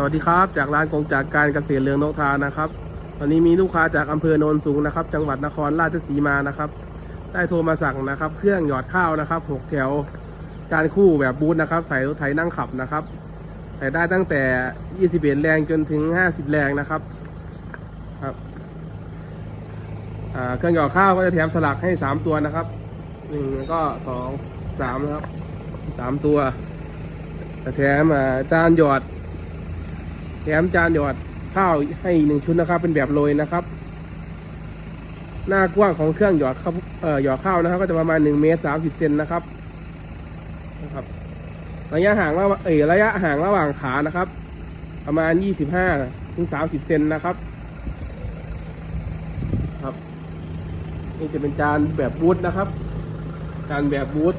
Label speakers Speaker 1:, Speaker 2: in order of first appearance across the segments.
Speaker 1: สวัสดีครับ จากร้านกงจากการเกษตรเรืองนกทานะครับวันนี้มีลูกค้าจากอำเภอโนนสูงนะครับ จังหวัดนครราชสีมานะครับ ได้โทรมาสั่งนะครับ เครื่องหยอดข้าวนะครับหกแถวจานคู่แบบบูธนะครับ ใส่รถไถนั่งขับนะครับใส่ได้ตั้งแต่ 21 แรงจนถึง 50 แรงนะครับครับเครื่องหยอดข้าวก็จะแถมสลักให้ 3 ตัวนะครับหนึ่งก็สองสามนะครับสามตัวจะแถมอ่าจานหยอด มจานหยอดข้าวให้อีกหนึ่งชุดนะครับ เป็นแบบโรยนะครับ หน้ากว้างของเครื่องหยอดข้าวเอ่อหยอดข้าวนะครับ ก็จะประมาณ1เมตร30เซนนะครับนะครับ ระยะห่างระหว่างเอ่ยระยะห่างระหว่างขานะครับ ประมาณ25ถึง30เซนนะครับ ครับ นี่จะเป็นจานแบบบูทนะครับจานแบบบูท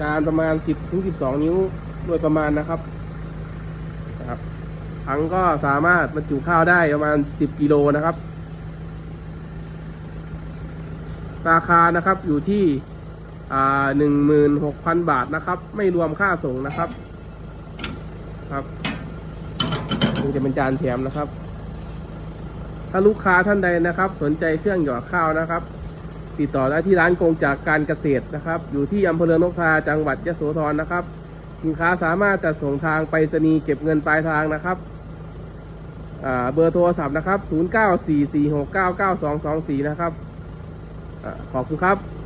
Speaker 1: จานประมาณ10ถึง12นิ้วโดยประมาณนะครับ นะครับถังก็สามารถบรรจุข้าวได้ประมาณ 10 กิโลนะครับ ราคานะครับอยู่ที่หนึ่งหมื่นหกพันบาทนะครับ ไม่รวมค่าส่งนะครับ ครับนี่จะเป็นจานแถมนะครับ ถ้าลูกค้าท่านใดนะครับ สนใจเครื่องหยอดข้าวนะครับ ติดต่อได้ที่ร้านกงจากการเกษตรนะครับ อยู่ที่อำเภอเรือนกทาจังหวัดยะโสธรนะครับ สินค้าสามารถจัดส่งทางไปรษณีย์เก็บเงินปลายทางนะครับเบอร์โทรศัพท์นะครับ 0944699224 นะครับอขอบคุณครับ